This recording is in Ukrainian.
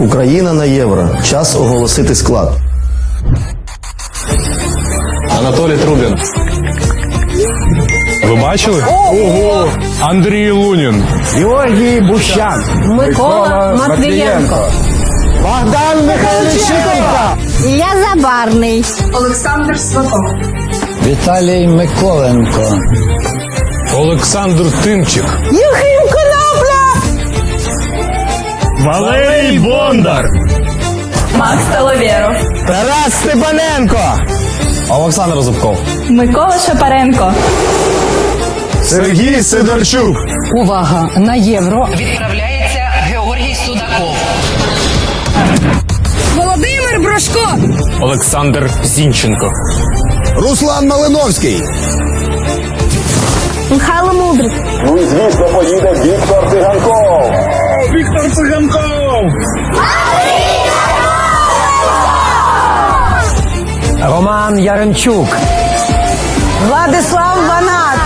Україна на євро. Час оголосити склад. Анатолій Трубін. Ви бачили? Ого! Андрій Лунін. Георгій Бущан. Микола Матвієнко. Богдан Михайлович Шиконько. Ілля Забарний. Олександр Сватов. Віталій Миколенко. Олександр Тимчик. Юхим Конопля. Валерій Бондар. Макс Таловєров. Тарас Степаненко. Олександр Зубков. Микола Шапаренко. Сергій Сидорчук. Увага! На євро відправляється Георгій Судаков. Володимир Брошко. Олександр Зінченко. Руслан Малиновський. Михайло Мудрик. Ну і звісно поїде Віктор Циганков. Віктор Циганков. Роман Яремчук. Владислав Ванат.